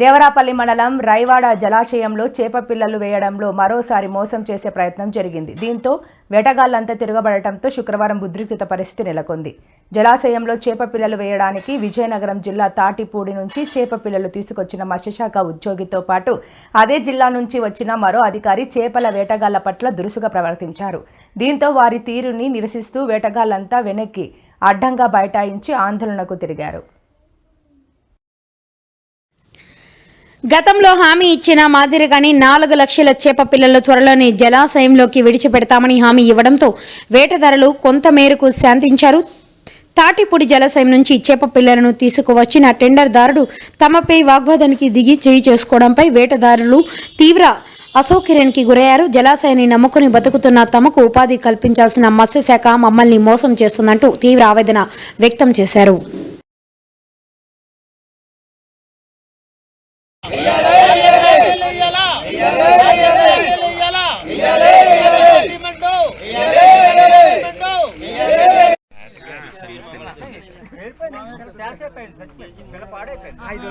దేవరాపల్లి మండలం రైవాడ జలాశయంలో చేప పిల్లలు వేయడంలో మరోసారి మోసం చేసే ప్రయత్నం జరిగింది. దీంతో వేటగాళ్ళంతా తిరగబడటంతో శుక్రవారం ఉద్రిక్త పరిస్థితి నెలకొంది. జలాశయంలో చేప పిల్లలు వేయడానికి విజయనగరం జిల్లా తాటిపూడి నుంచి చేప పిల్లలు తీసుకొచ్చిన మత్స్యశాఖ ఉద్యోగితో పాటు అదే జిల్లా నుంచి వచ్చిన మరో అధికారి చేపల వేటగాళ్ళ పట్ల దురుసుగా ప్రవర్తించారు. దీంతో వారి తీరుని నిరసిస్తూ వేటగాళ్ళంతా వెనక్కి అడ్డంగా బైఠాయించి ఆందోళనకు తిరిగారు. గతంలో హామీ ఇచ్చిన మాదిరిగానే నాలుగు లక్షల చేప పిల్లలు త్వరలోనే జలాశయంలోకి విడిచిపెడతామని హామీ ఇవ్వడంతో వేటదారులు కొంత మేరకు శాంతించారు. తాటిపూడి జలాశయం నుంచి చేప పిల్లలను తీసుకువచ్చిన టెండర్దారుడు తమపై వాగ్వాదానికి దిగి చేయి చేసుకోవడంపై వేటదారులు తీవ్ర అసౌకర్యానికి గురయ్యారు. జలాశయాన్ని నమ్ముకుని బతుకుతున్న తమకు ఉపాధి కల్పించాల్సిన మత్స్యశాఖ మమ్మల్ని మోసం చేస్తుందంటూ తీవ్ర ఆవేదన వ్యక్తం చేశారు. ఐదు